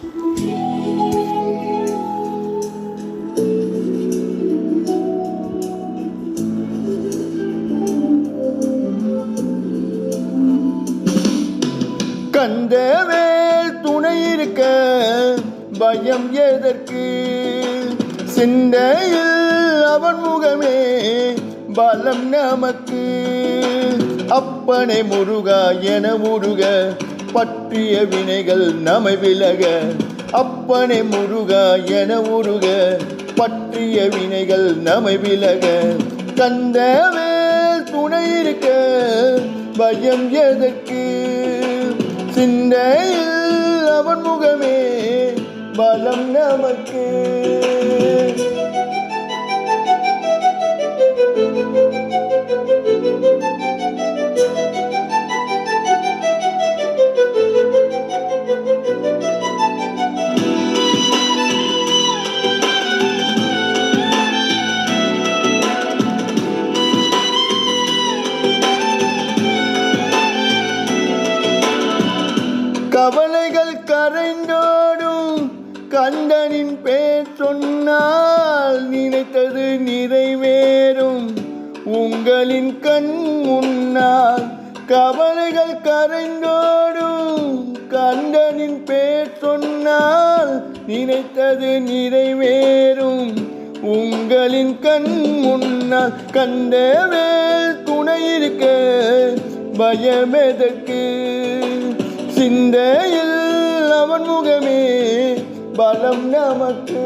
கந்தவேல் துணை இருக்க பயம் எதற்கு? சிந்தையில் அவன் முகமே பலம் நமக்கு. அப்பனை முருகா என முருக பற்றிய வினைகள் நமை விலக. அப்பனை முருகா என உருக. பற்றிய வினைகள் நமை விலக. தந்தவே துணை இருக்க. பயம் எதற்கு? சிந்தையில் அவன் முகமே பலம் நமக்கு. கண்டனின் பேர் சொன்னால் நினைத்தது நிறைவேறும். உங்களின் கண் முன்னால் கவலைகள் கரைந்தோடும். கண்டனின் பேர் சொன்னால் நினைத்தது நிறைவேறும். உங்களின் கண் முன்னால் கண்டவே துணை இருக்க பயமெதற்கு சிந்தையில் அவன் முகமே பலம் நமக்கு.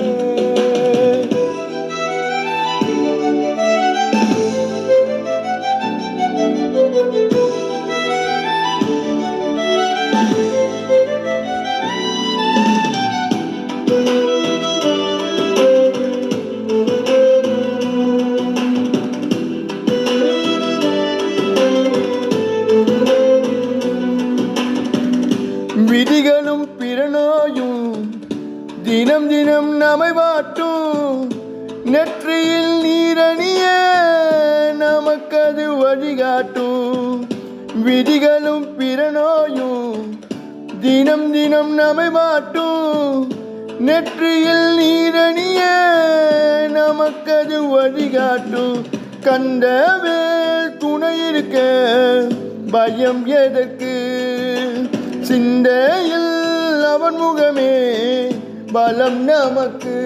விதிகளும் பிறனாயும் தினம் தினம் நம்மை வாட்டும். நெற்றியில் நீரணிய நமக்கது வழிகாட்டும். விதிகளும் பிறநோயும் தினம் தினம் நம்மை வாட்டும். நெற்றியில் நீரணிய நமக்கது வழிகாட்டும். கண்டவேல் துணை இருக்க பயம் எதற்கு? சிந்தையில் அவன் முகமே பலம் நமக்கு.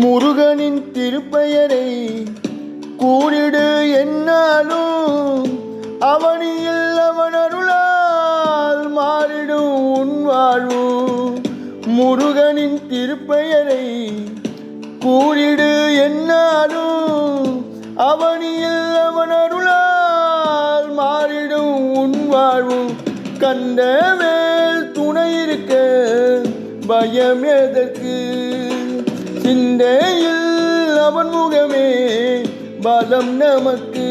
முருகனின் திருப்பெயரை கூடிடு என்னாலும் அவனியில் அவன் அருளால் மாறிடும் உன் வாழ்வு. முருகனின் திருப்பெயரை கூறிடு என்னாலும் அவனியில் அவன் அருளால் மாறிடும் உன் வாழ்வு. கண்டவேல் துணை இருக்க பயம் எதற்கு? சிந்தையில் அவன் முகமே பலம் நமக்கு.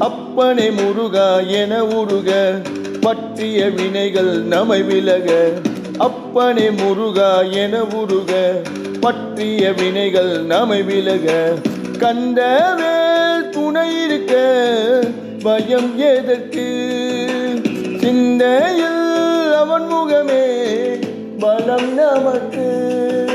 அப்பனை முருகா என உருக பற்றிய வினைகள் நமை விலக. அப்பனை முருகா என உருக பற்றிய வினைகள் நமை விலக. கண்டவே துணை இருக்க பயம் எதற்கு? சிந்தையில் அவன் முகமே பலம் நமக்கு.